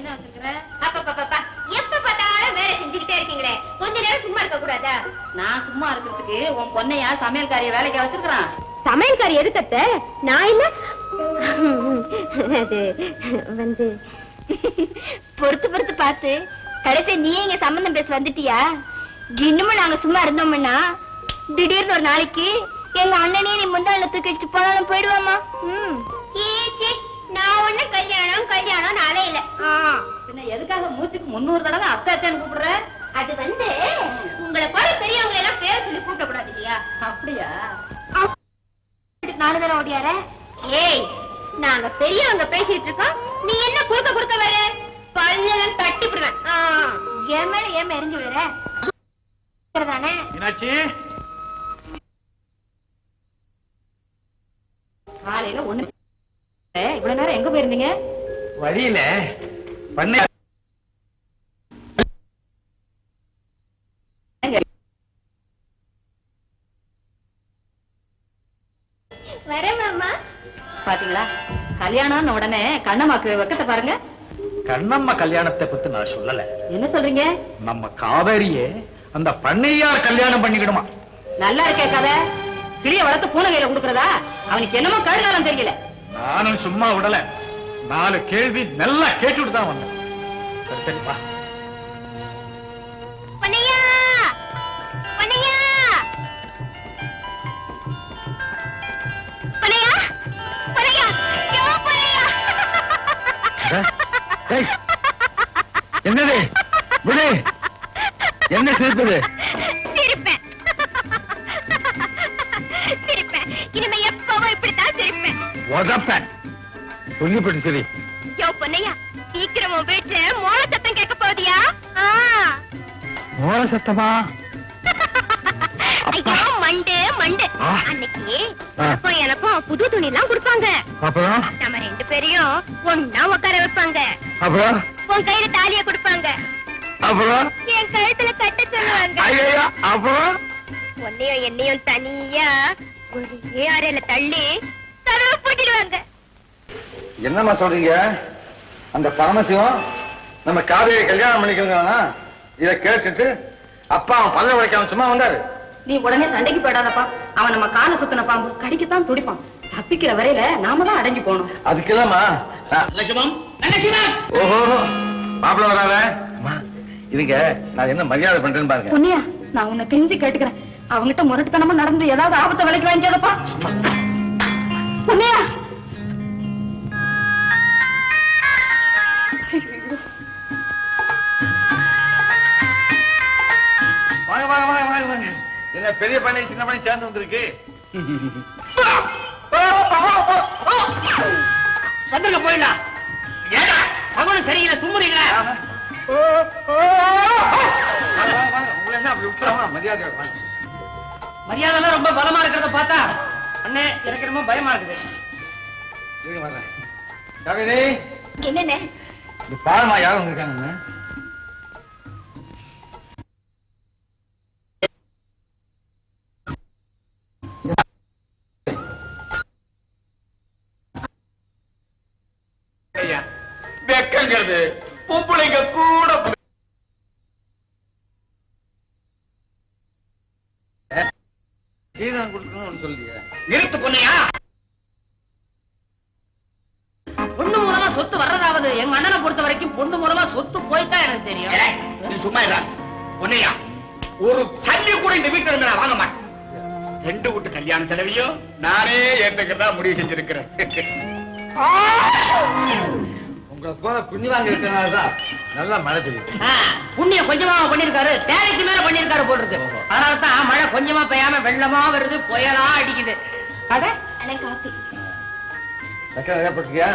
என்ன வச்சிருக்கிற? அப்பப்பப்பா, எப்ப பார்த்தாலும் வேலை செஞ்சுக்கிட்டே இருக்கீங்களே. கொஞ்ச நேரம் சும்மா இருக்க கூடாதா நான் சும்மா இருக்கிறதுக்கு உன் பொண்ணையா சமையல்காரிய வேலைக்கு வச்சிருக்கான் சமையல்காரி எதுக்கத்த நான் இல்ல. அது வந்து பொறுத்து பொறுத்து பார்த்து. கடைசி நீ இங்க சம்பந்தம் பேச வந்துட்டியா? இன்னமும் நாங்க சும்மா இருந்தோம்னா திடீர்னு ஒரு நாளைக்கு எங்க அண்ணனே நீ முந்தாள தூக்கி வச்சுட்டு போனாலும் போயிடுவாமா? ம். ஒண்ணு கல்யாணம் கல்யாணம் நாளே இல்ல. பின்ன எதுக்காக மூச்சுக்கு முன்னூறு தடவை அத்தை அத்தைன்னு கூப்பிடுற? அது வந்து உங்களை போல பெரியவங்களை எல்லாம் பேர் சொல்லி கூப்பிட கூடாது இல்லையா? அப்படியா? நானு தானே ஓடியார? ஏய் நாங்க பெரியவங்க பேசிட்டு இருக்கோம். நீ என்ன குறுக்க குறுக்க வர? பல்லெல்லாம் தட்டி விடுவேன் ஆ, என் மேல ஏன் எரிஞ்சு விடுற தானே மீனாட்சி காலையில ஒண்ணு இவ்வளவு நேரம் எங்க போயிருந்தீங்க? வழியில பண்ணை வரேன் மாமா. பாத்தீங்களா? கல்யாணம்னு உடனே கண்ணம்மாக்கு வெக்கத்தை பாருங்க. கண்ணம்மா கல்யாணத்தை பத்தி நான் சொல்லல. என்ன சொல்றீங்க? நம்ம காவேரியே அந்த பண்ணையார் கல்யாணம் பண்ணிக்கிடுமா. நல்லா இருக்கே கதை. கிளிய வளர்த்து பூனை கையில கொடுக்கறதா? அவனுக்கு என்னமோ கழுதாலும் தெரியல. நானும் சும்மா விடல. நாலு கேள்வி நல்லா கேட்டுட்டு தான் வந்தேன். சரி என்னது? விடு. என்ன சிரிப்பது சிரிப்பேன். சிரிப்பேன். இனிமே எப்பவும் இப்படித்தான் சிரிப்பேன். உதப்பேன். சொல்லிப்பட்டு சரி. யோ பொன்னையா சீக்கிரம் உன் வீட்டுல மோள சத்தம் கேட்க போதியா மோள சத்தமா? ஐயோ மண்டு மண்டு. அன்னைக்கு ஆ. உனக்கும் எனக்கும் புது துணி எல்லாம் கொடுப்பாங்க. அப்புறம் நம்ம ரெண்டு பேரையும் ஒன்னா உட்கார வைப்பாங்க. அப்புறம் உன் கையில தாலிய கொடுப்பாங்க. அப்புறம் என் கழுத்துல கட்ட சொல்லுவாங்க. ஐயோ அப்புறம் உன்னையும் என்னையும் தனியா ஒரே அறையில தள்ளி கதவை பூட்டிடுவாங்க. என்னம்மா சொல்றீங்க? அந்த பரமசிவம் நம்ம காவிரியை கல்யாணம் பண்ணிக்கிறானா இத கேட்டுட்டு அப்பா அவன் பல்ல உடைக்காம சும்மா வந்தாரு. நீ உடனே சண்டைக்கு போயிடாதப்பா. அவன் நம்ம காலை சுத்தின பாம்பு கடிக்கத்தான் துடிப்பான். தப்பிக்கிற வரையில நாம தான் அடங்கி போகணும். அதுக்கு இல்லம்மா. ஓஹோ மாப்பிள்ள வராத. அம்மா, இதுங்க நான் என்ன மரியாதை பண்றேன்னு பாருங்க. பொன்னியா நான் உன்னை கெஞ்சி கேட்டுக்கிறேன். அவங்கிட்ட முரட்டுத்தனமா நடந்து ஏதாவது ஆபத்தை விலைக்கு வாங்கிக்காதப்பா பொன்னியா! வாங்க வாங்க வாங்க வாங்க வாங்க. என்ன பெரிய பண்ணை சின்ன பண்ணை சேர்ந்து வந்திருக்கு. வந்துருங்க போயிடலாம். ஏடா சகுனம் சரியில்லை. உங்களை என்ன அப்படி விட்டுறாமா மரியாதை வாங்க மரியாதை ரொம்ப பலமா இருக்கிறத பார்த்தா அண்ணே எனக்கு ரொம்ப பயமா இருக்குது. என்னென்ன இந்த பாருமா யாரும் வந்திருக்காங்க வெக்கங்கிறது. பொம்பளைங்க கூட சீதனம் கொடுக்கணும்னு சொல்லியா. நிறுத்து பொண்ணையா பொண்ணு மூலமா சொத்து வர்றதாவது எங்க அண்ணனை பொறுத்த வரைக்கும் பொண்ணு மூலமா சொத்து போய்தான் எனக்கு தெரியும். நீ சும்மா இருடா. பொன்னையா ஒரு சல்லி கூட இந்த வீட்டுல இருந்து நான் வாங்க மாட்டேன். ரெண்டு வீட்டு கல்யாண செலவையும் நானே ஏத்துக்கிறதா முடிவு செஞ்சிருக்கிறேன். உங்களை போல புண்ணியவாங்க இருக்கிறனாலதான் நல்லா மழை பெய்யுது. புண்ணியம் கொஞ்சமா பண்ணிருக்காரு. தேவைக்கு மேல பண்ணிருக்காரு போல் இருக்கு அதனால தான் மழை கொஞ்சமா பெய்யாம வெள்ளமா வருது புயலா அடிக்குது. அட அண்ணே காப்பி. சக்கரை நிறைய போட்டிருக்கியா?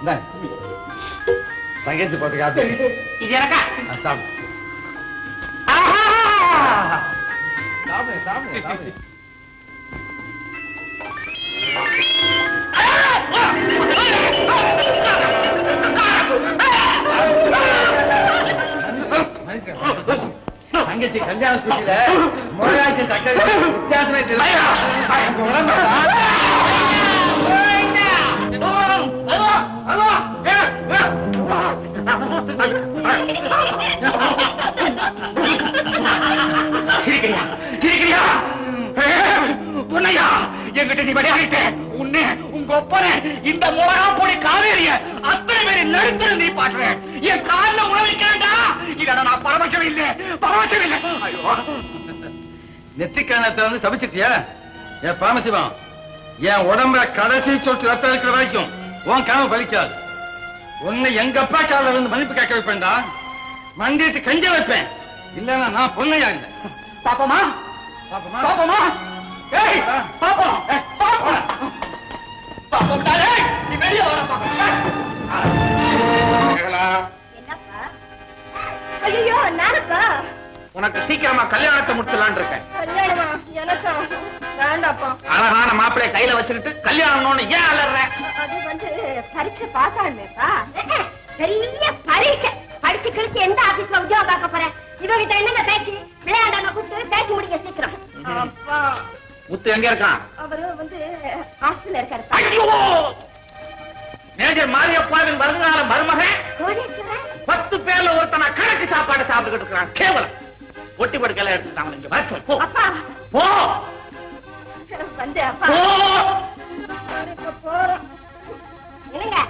இந்தாங்க. தங்கச்சி போட்டு காப்பி. இது எனக்கா? சாப்பிடு! சாப்பிடு சாப்பிடு சாப்பிடு. தங்கச்சி கல்யாண குட்டியில மோராஜி சக்கரை வித்தியாசமே சிரிக்கிறியா? சிரிக்கிறியா? பொன்னையா என்கிட்ட நீ விளையாடிட்ட உங்க ஒப்பனை. இந்த மிளகா பொடி காவேரிய அத்தனை பேரை நடுத்தல் நீ பாட்டுற என் கால்ல உணவிக்கிறேன்டா இதோட நான் பரமசம் இல்லை. பரமசம் இல்லை. ஐயோ. நெத்திக்கானத்தை வந்து சபிச்சிட்டியா? என் பரமசிவம் என் உடம்புல கடைசி சொட்டு ரத்தம் இருக்கிற வரைக்கும் உன் கனவு பலிக்காது. உன்னை எங்க அப்பா கால வந்து மன்னிப்பு கேட்க வைப்பேன்டா. மண்டிட்டு கஞ்ச வைப்பேன். இல்லன்னா நான் பொண்ணையா இல்லை. பாப்போமா? பாப்போமா? பாப்போமா? ஏய் பாப்போம். ஏய், பாப்போம் உனக்கு சீக்கிரமா கல்யாணத்தை முடிச்சலான் இருக்கேன். அழகான மாப்பிளைய கையில வச்சுக்கிட்டு கல்யாணம்னு ஏன் அலற? அது வந்து பரீட்சை பாஸ் ஆனேப்பா பெரிய பரீட்சை. படிச்சு கிழிச்சு எந்த ஆபீஸ்ல உத்தியோகம் பார்க்க போறேன்? இவகிட்ட என்னங்க பேச்சு? விளையாண்டாம கூப்பிட்டு பேச்சு முடிக்க சீக்கிரம். அப்பா. முத்து எங்க இருக்கான்? அவரு வந்து ஹாஸ்டல்ல இருக்காரு. ஐயோ! மேஜர் மாரியப்பாவின் வருங்கால மருமகன் பத்து பேர்ல ஒருத்தனா கணக்கு சாப்பாடு சாப்பிட்டுக்கிட்டு இருக்கான் கேவலம். ஒட்டி படுக்கையில எடுத்துட்டாங்க இங்க வர சொல், போ. போ. வந்து அப்பா. போ. என்னங்க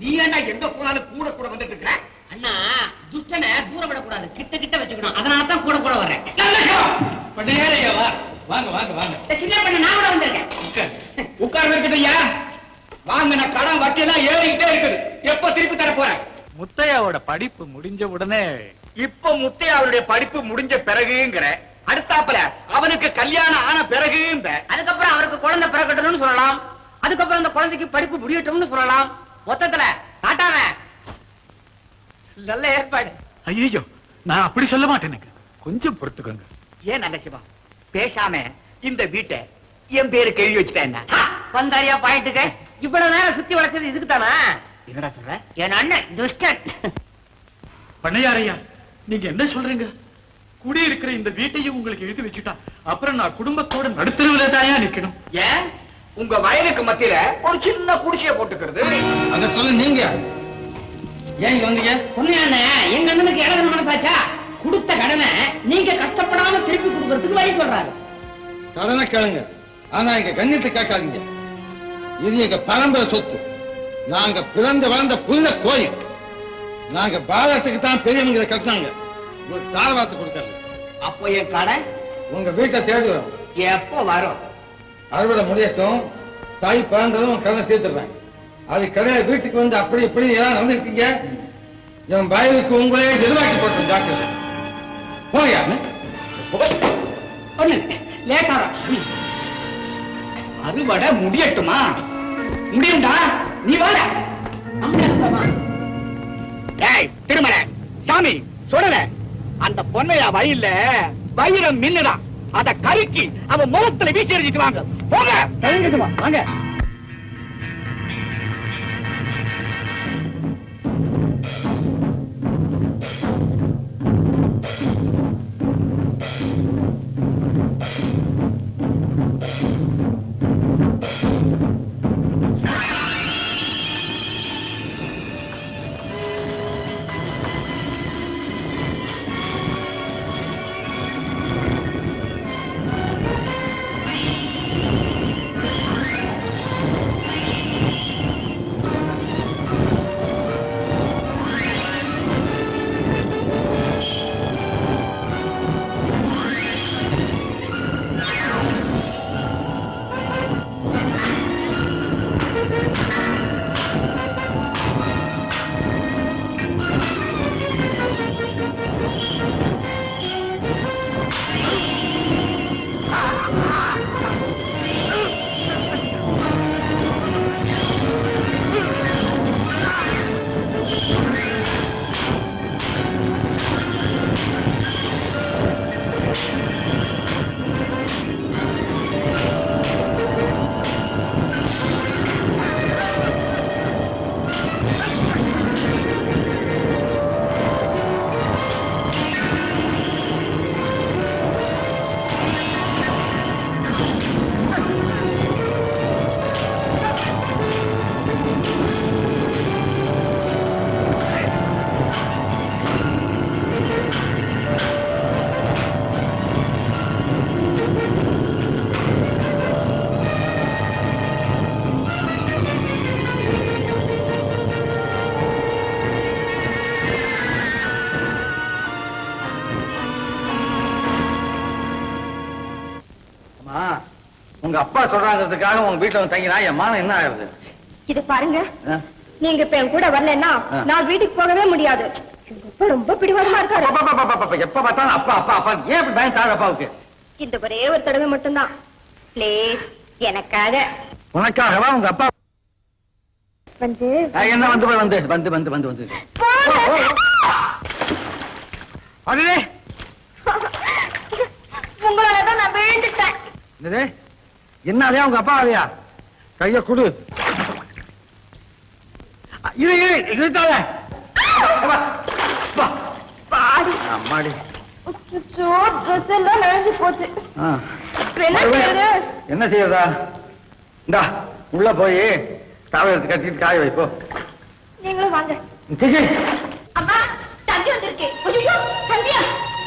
நீ ஏன்டா எங்க போனாலும் கூட கூட வந்துட்டு இருக்கிற அண்ணா துஷ்டனை தூர விடக்கூடாது. கிட்ட கிட்ட வச்சுக்கணும். அதனால தான் கூட கூட வர்றேன். வாங்க வாங்க வாங்க. சின்ன பண்ண நான் கூட வந்திருக்கேன். உட்கார். உட்கார்ந்து இருக்கட்டும் ஐயா. வாங்கின கடன் வட்டி எல்லாம் ஏறிக்கிட்டே இருக்குது. எப்ப திருப்பி தர போறேன்? முத்தையாவோட படிப்பு முடிஞ்ச உடனே இப்ப முத்தையாவுடைய படிப்பு முடிஞ்ச பிறகுங்கிற அடுத்தாப்புல அவனுக்கு கல்யாணம் ஆன பிறகுங்க அதுக்கப்புறம் அவருக்கு குழந்தை பிறக்கட்டும்னு சொல்லலாம். அதுக்கப்புறம் அந்த குழந்தைக்கு படிப்பு முடியட்டும்னு சொல்லலாம். மொத்தத்துல காட்டாம. நல்ல ஏற்பாடு. ஐயோ நான் அப்படி சொல்ல மாட்டேனுங்க கொஞ்சம் பொறுத்துக்கோங்க. ஏன் நல்ல சிவா பேசாம இந்த வீட்டை என் பேருக்கு எழுதி வச்சுட்டேன் வந்தாரியா பாயிண்ட்டுக்கு இவ்வளவு நேரம் சுத்தி வளைச்சது இதுக்கு தானா? என்னடா சொல்ற? என் அண்ணன் துஷ்டன். பண்ணையாரையா நீங்க என்ன சொல்றீங்க? குடியிருக்கிற இந்த வீட்டையும் உங்களுக்கு எழுதி வச்சுட்டா அப்புறம் நான் குடும்பத்தோட நடுத்தருவில தாயா நிக்கணும். ஏன்? உங்க வயலுக்கு மத்தியில ஒரு சின்ன குடிசைய போட்டுக்கிறது. அத சொல்ல நீங்க. ஏன் இங்க வந்தீங்க சொன்னேன் எங்க அண்ணனுக்கு இடம் மனசாச்சா கொடுத்த கடனை நீங்க கஷ்டப்படாம திருப்பி கொடுக்கறதுக்கு வழி சொல்றாரு. கடனை கேளுங்க. ஆனா எங்க கண்ணியத்தை கேட்காதீங்க. இது எங்க பரம்பரை சொத்து. நாங்க பிறந்து வளர்ந்த புனித கோயில். நாங்க பாரதத்துக்கு தான் பெரியவங்களை கட்டினாங்க. ஒரு தாரவாத்து கொடுக்கறது அப்போ என் கடை? உங்க வீட்டை தேடி வரும். எப்போ வரும்? அறுவடை முடியட்டும் தாய் பிறந்ததும் கடனை தீர்த்துடுறேன். அது கடையை வீட்டுக்கு வந்து அப்படி இப்படி ஏதாவது நடந்துருக்கீங்க? என் வயலுக்கு உங்களே எதிர்வாக்கி போட்டோம் டாக்டர். போயா ஒண்ணு அறுவடை முடியட்டுமா? முடியும்டா. நீ வாட. ஏய் திருமலை சாமி சொல்லல அந்த பொன்னையா வயல்ல வயிறம் மின்னுதான் அத கருக்கி அவன் முகத்துல வீச்சு எறிஞ்சிட்டு வாங்க. போங்க. வாங்க. உங்க அப்பா சொல்றாங்கிறதுக்காக உங்க வீட்டுல வந்து தங்கினா என் மானம் என்ன ஆகுது? இது பாருங்க? நீங்க இப்ப என் கூட வரலன்னா. நான் வீட்டுக்கு போகவே முடியாது. ரொம்ப பிடிவாதமா இருக்காரு. எப்ப பார்த்தாலும் அப்பா அப்பா அப்பா ஏன் இப்படி பயம் தாழ அப்பாவுக்கு? இந்த ஒரே ஒரு தடவை மட்டும்தான். ப்ளீஸ் எனக்காக. உனக்காகவா உங்க அப்பா வந்து. என்ன வந்து வந்து வந்து வந்து வந்து வந்து. அதுவே உங்களாலதான் நான் விழுந்துட்டேன். என்னது? என்ன அதே உங்க அப்பா அதையா கைய குடு. இரு இரு பாடி அம்மாடி. என்ன செய்யறது? இந்தா உள்ள போய் தாவ எடுத்து கட்டிட்டு காய வைப்போ நீங்களும் வாங்க. சீச்சி அம்மா தந்தி வந்திருக்கு ஐயோ தந்தியா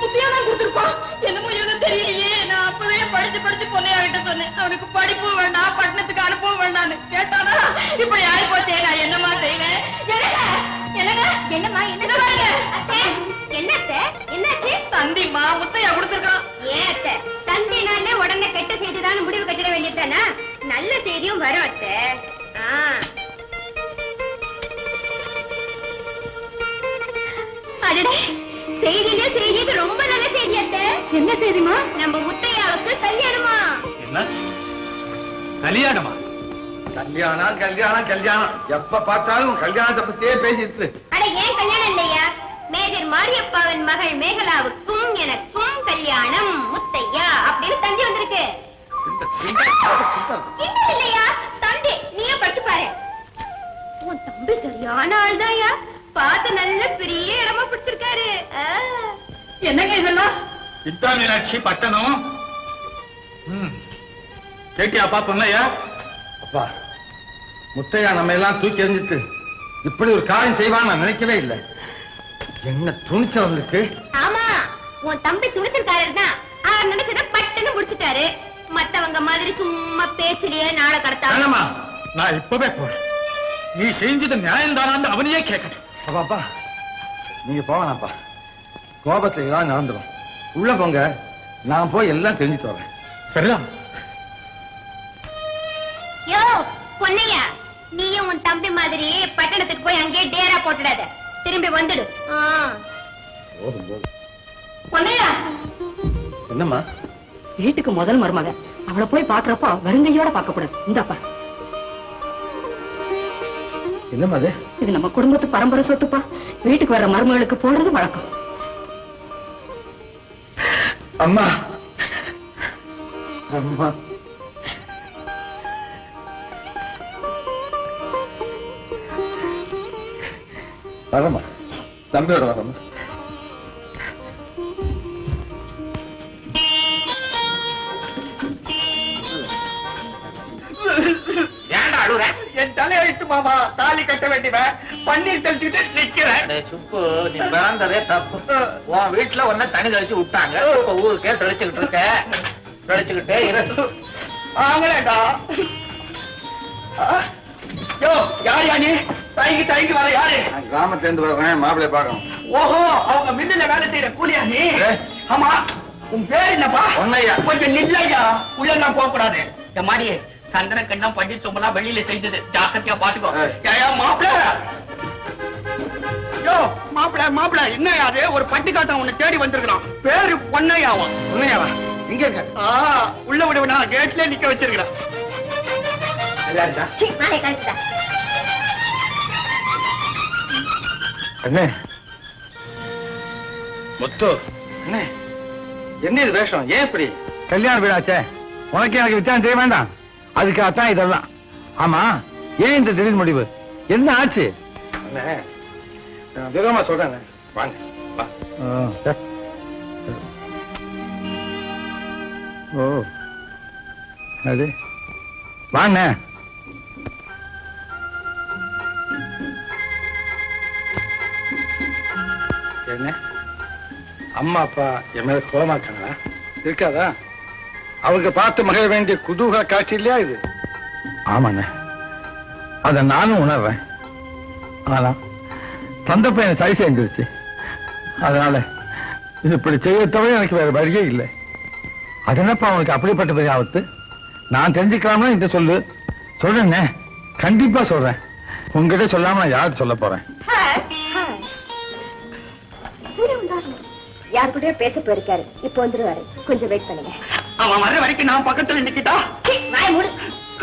இப்பயே தான் கொடுத்துருக்கோம் என்னமோ தெரியலையே. அப்பவே படிச்சு படிச்சு பொண்ணையாகிட்ட சொன்னேன். அவனுக்கு படிப்பு வேண்டாம் பட்டணத்துக்கு அனுப்பவும் வேண்டாம்னு. கேட்டானா இப்படி ஆகி போச்சே நான் என்னமா செய்வேன் என்னங்க என்ன பாருங்க. என்ன என்னாச்சு தந்திமா முத்தையா கொடுத்துருக்கான் ஏன் அத்தை தந்தினாலே உடனே கெட்ட செய்திதான் முடிவு கட்டிட வேண்டியதுதானா? நல்ல செய்தியும் வரும் அத்தை. அடடே செய்தியிலே செய்தி இது ரொம்ப நல்ல செய்தி அத்தை. என்ன செய்திமா நம்ம முத்தையாவுக்கு கல்யாணமா? என்ன? கல்யாணமா? கல்யாணம் கல்யாணம் கல்யாணம். எப்ப பார்த்தாலும் கல்யாணத்தை பத்தியே பேசிட்டு. அட ஏன் கல்யாணம் இல்லையா? மேஜர் மாரியப்பாவின் மகள் மேகலாவுக்கும் எனக்கும் கல்யாணம் முத்தையா அப்படின்னு தந்தி வந்திருக்கு. இல்லையா? தந்தி நீயே படிச்சு பாரு. உன் தம்பி சரியான ஆள்தாயா பார்த்து நல்ல பெரிய இடமா பிடிச்சிருக்காரு. என்னங்க இதெல்லாம்? சித்தா மீனாட்சி பட்டணம். ம். கேட்டியாப்பா பொண்ணையா அப்பா முத்தையா நம்ம எல்லாம் தூக்கி எறிஞ்சிட்டு இப்படி ஒரு காரியம் செய்வான்னு நான் நினைக்கவே இல்லை. என்ன துணிச்சல் வந்துட்டு ஆமா உன் தம்பி துணிச்சல்காரர் தான் அவர் நினைச்சத பட்டுன்னு முடிச்சிட்டாரு. மத்தவங்க மாதிரி சும்மா பேச்சிலேயே நாளை கடத்தா வேணாமா நான் இப்பவே போறேன். நீ செஞ்சது நியாயம் தானான்னு அவனையே கேட்கணும். அப்பா அப்பா நீங்க போவேணாப்பா கோபத்துல ஏதாவது நடந்துடும் உள்ள போங்க நான் போய் எல்லாம் தெரிஞ்சுட்டு வரேன். சரிதான் யோ பொன்னையா நீயும் உன் தம்பி மாதிரி பட்டணத்துக்கு போய் அங்கேயே டேரா போட்டுடாத. திரும்பி வந்துடு. பொண்ணையா என்னம்மா? வீட்டுக்கு முதல் மருமக. அவளை போய் பாக்குறப்போ வருங்கையோட பார்க்க கூடாது இந்தாப்பா. என்னம்மா அது? இது நம்ம குடும்பத்து பரம்பரை சொத்துப்பா. வீட்டுக்கு வர்ற மருமகளுக்கு போடுறது வழக்கம். அம்மா அம்மா. வரமா தம்பியோட வரமா மாமா. தாலி கட்ட வேண்டியவன் பன்னீர் தெளிச்சுட்டு நிக்கிறேன். சுப்பு நீ பிறந்ததே தப்பு. உன் வீட்டுல உன்ன தனி தெளிச்சு விட்டாங்க. இப்ப ஊருக்கே தெளிச்சுக்கிட்டு இருக்க. தெளிச்சுக்கிட்டே இரு ஆங்களேடா யோ யார் யா நீ தயங்கி தயங்கி வர யாரு? நான் கிராமத்துல இருந்து வரேன் மாப்பிள்ளை பார்க்கணும். ஓஹோ அவங்க மில்லுல வேலை செய்யற கூலியா நீ. ஆமா உன் பேர் என்னப்பா? பொன்னையா. கொஞ்சம் நில்லையா? உள்ள நான் போக கூடாது என் மாடி சந்தன கண்ணம் பண்டிட் சொம்பலாம் வெளியில செய்தது. ஜாக்கிரதையா பாத்துக்கோ. ஏய். மாப்பிள! யோ மாப்பிள மாப்பிள என்ன அது? ஒரு பட்டிக்காட்டம் உன்னை தேடி வந்திருக்கிறான். பேரு பொன்னையாவா? உண்மையாவா இங்க இருக்க ஆ உள்ள விடுவனா கேட்ல நிக்க வச்சிருக்கிறேன். நல்லா இருக்கா சீ, நாளை கழிச்சுடா. அண்ணே. முத்து. அண்ணே என்ன இது வேஷம்? ஏன் இப்படி? கல்யாண வீடாச்சே. உனக்கு எனக்கு வித்தியாசம் செய்ய வேண்டாம். அதுக்காகத்தான் இதெல்லாம். ஆமா ஏன் இந்த திடீர் முடிவு? என்ன ஆச்சு? அண்ணே நான் விவரமா சொல்றேன் வாங்க வா. ஓ. அது? வாங்க. என்ன? அம்மா அப்பா என் மேல கோலமா இருக்காங்களா? இருக்காதா? அவங்க பார்த்து மகிழ வேண்டிய குதூகல காட்சி இல்லையா இது? ஆமாண்ண. அத நானும் உணர்றேன். ஆனா சந்தர்ப்பம் எனக்கு சரி செஞ்சிருச்சு அதனால இது இப்படி செய்ய தவிர எனக்கு வேற வழியே இல்லை. அது என்னப்பா அவனுக்கு அப்படிப்பட்ட பெரிய ஆபத்து? நான் தெரிஞ்சுக்கலாம்னா இந்த சொல்லு. சொல்றேன்னே கண்டிப்பா சொல்றேன். உங்ககிட்ட சொல்லாம நான் யாருக்கு சொல்ல போறேன்? யார் கூடயோ பேச போயிருக்காரு. இப்போ வந்துருவாரு. கொஞ்சம் வெயிட் பண்ணுங்க. அவன் வர வரைக்கும் நான் பக்கத்துல நிக்கிட்டா?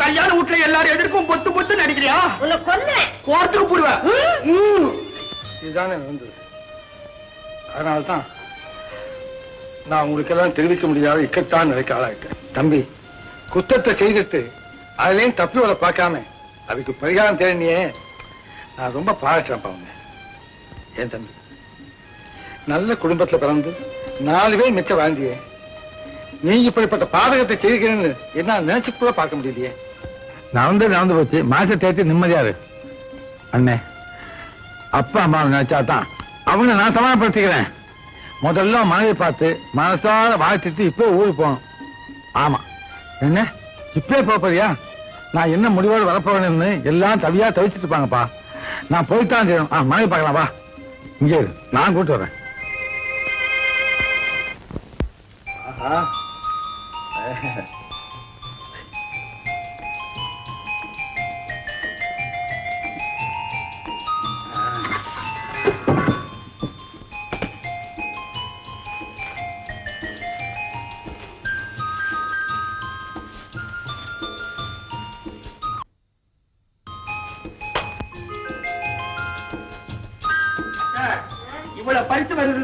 கல்யாண வீட்டுல எல்லாரும் எதிர்க்கும் பொத்து பொத்து நடிக்கிறியா? உன்னை கொல்லுவேன் கோர்த்துக்கு போடுவேன். இதுதானே நடந்தது அதனால்தான் நான் உங்களுக்கு எல்லாம் தெரிவிக்க முடியாத இக்கட்டான நிலைக்கு ஆளாயிட்டேன். தம்பி குத்தத்தை செய்துட்டு அதுலயும் தப்பி வர பார்க்காம அதுக்கு பரிகாரம் தேடினியே. நான் ரொம்ப பாராட்டுறேன்ப்பா உன்னை ஏன் தம்பி? நல்ல குடும்பத்துல பிறந்து நாலு பேர் மிச்சம் வாழ்ந்தியே. நீ இப்படிப்பட்ட பாதகத்தை செய்கிறேன்னு என்ன நினைச்சு கூட பார்க்க முடியலையே. நடந்து நடந்து போச்சு. மாச தேர்த்து நிம்மதியாரு அண்ணே அப்பா அம்மா நினைச்சா தான் அவனை நான் சமாளப்படுத்திக்கிறேன் முதல்ல மனைவி பார்த்து மனசார வாழ்த்துட்டு இப்போ ஊருக்கு போகணும். ஆமா. என்ன? இப்பே போக போறியா? நான் என்ன முடிவோடு வரப்போறேன்னு எல்லாம் தவியா தவிச்சிட்டு இருப்பாங்கப்பா. நான் போய்த்தான் செய்யணும். ஆ மனைவி பார்க்கலாம் வா. இங்கே நான் கூட்டு வரேன். ஆஹா.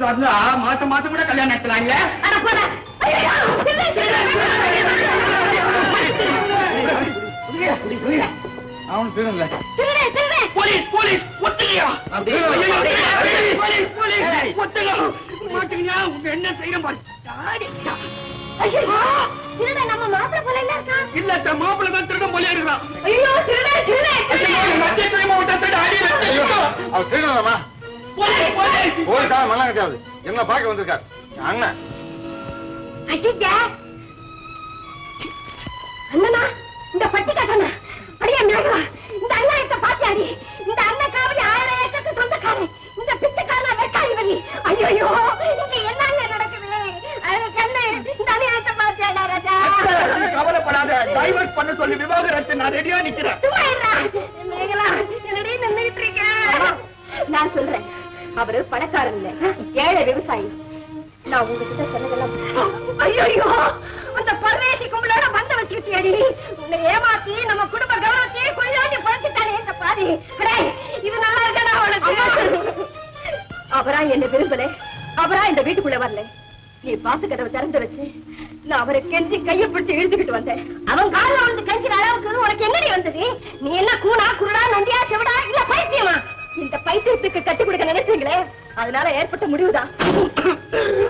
இருந்தா மாசம் மாசம் கூட கல்யாணம் நடத்துறாங்க அட போடா. ஐயோ திருடன், திருடன், அவன் திருடல. திருடன், திருடன். போலீஸ் போலீஸ் ஒத்துலையா அப்படியே. போலீஸ் போலீஸ் ஒத்துங்க மாட்டீங்க உங்க என்ன செய்யணும் பாரு. ஐயோ, திருடன் நம்ம மாப்பிள்ளை போல இல்ல மாப்பிள்ளை தான் திருடம் போலியா இருக்கிறான். ஐயோ, திருடன், திருடன், திருடன். மத்திய போயிட்டா கிடையாது என்ன பார்க்க வந்திருக்காரு. அண்ணன் அண்ணனா இந்த பட்டி கட்டணா அடியா மேகலா இந்த அண்ணாயத்தை பாத்தியாடி. இந்த அண்ணன் காவலி ஆயிரம் ஏக்கருக்கு சொந்தக்காரன். இந்த பிச்சைக்காரனா வெட்டாதிபதி ஐயோ இங்க என்னங்க நடக்குது? அது கண்ணு இந்த அநியாயத்தை பாத்தியாடா ராஜா. கவலைப்படாத. டைவர்ட் பண்ண சொல்லி விவாகரத்து நான் ரெடியா நிக்கிறேன். சும்மா. மேகலா என்னடி நான் சொல்றேன். அவரு பணக்காரன் இல்ல. ஏழை விவசாயி. நான் உங்ககிட்ட சொன்னதெல்லாம் ஐயோ அந்த பரதேசி கும்பலோட பந்த வச்சிருக்கியடி உன்னை ஏமாத்தி நம்ம குடும்ப கௌரவத்தையே கொள்ளாடி பறிச்சுட்டானே இந்த பாதி இது நல்லா இருக்கடா உனக்கு? அவரா என்ன விரும்பல. அவரா இந்த வீட்டுக்குள்ள வரல. நீ பாசு கதவை திறந்து வச்சு நான் அவரை கெஞ்சி கையை பிடிச்சு இழுத்துக்கிட்டு வந்தேன். அவன் காலில் வந்து கெஞ்சிற அளவுக்கு உனக்கு என்னடி வந்தது? நீ என்ன கூணா குருடா நொண்டியா செவிடா இல்ல பைத்தியமா? இந்த பைத்தியத்துக்கு கட்டி கொடுக்க நினைச்சீங்களே? அதனால ஏற்பட்ட முடிவுதான்.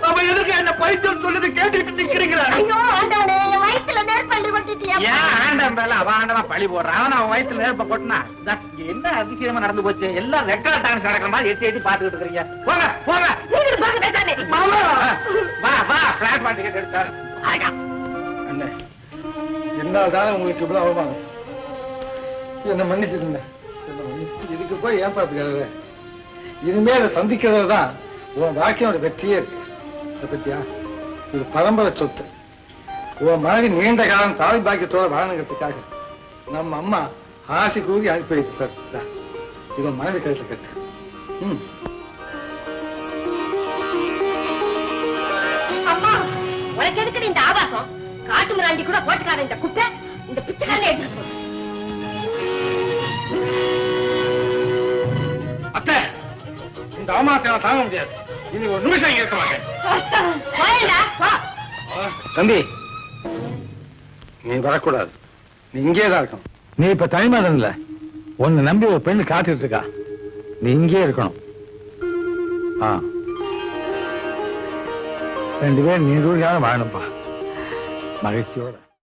அவன் எதுக்கு என்ன பைத்தியம் சொல்லுது கேட்டுட்டு நிக்கிறீங்களா? ஐயோ ஆண்டவனே என் வயித்துல நெருப்பள்ளி கொட்டிட்டியா? ஏன் ஆண்டம் பேர்ல அவன் ஆண்டவன் பழி போடுறான்? அவன் அவன் வயித்துல நேர்ப்ப கொட்டினா இங்க என்ன அதிசயமா நடந்து போச்சு? எல்லாம் ரெக்கார்ட் டான்ஸ் நடக்கிற மாதிரி எட்டி எட்டி பாத்துக்கிட்டு இருக்கீங்க போங்க போங்க. நீங்க பாக்க பேசாதே வா வா பிளாட் பாட்டு கேட்டு எடுத்தாரு அண்ணே என்னால்தானே உங்களுக்கு இவ்வளவு அவமானம்? என்ன மன்னிச்சிருங்க என்ன மன்னிச்சு இதுக்கு போய் ஏன் பாத்துக்கிறது இனிமே அதை சந்திக்கிறது தான் உன் வாழ்க்கையோட வெற்றியே. இருக்கு இதை பத்தியா? இது பரம்பரை சொத்து. உன் மனைவி நீண்ட காலம் தாய் பாக்கியத்தோட வாழணுங்கிறதுக்காக நம்ம அம்மா ஆசை கூறி அனுப்பி வைத்தார் இந்தா, இது மனைவி கழுத்து கட்டு. ம். அம்மா உனக்கு எதுக்கு இந்த ஆபாசம்? காட்டு மிராண்டி கூட போட்டுக்கார இந்த குப்பை இந்த பிச்சைக்காரன் எடுத்து இந்த அவமானத்தை நான் தாங்க முடியாது. இனி ஒரு நிமிஷம் இங்க இருக்க மாட்டேன். தம்பி. நீ வரக்கூடாது. நீ இங்கே தான் இருக்கணும். நீ இப்ப தனிமதம் இல்ல உன்னை நம்பி ஒரு பெண்ணு காத்துட்டு இருக்கா. நீ இங்கே இருக்கணும். ஆ. ரெண்டு பேரும் நீ வாழணும்பா. மகிழ்ச்சியோட.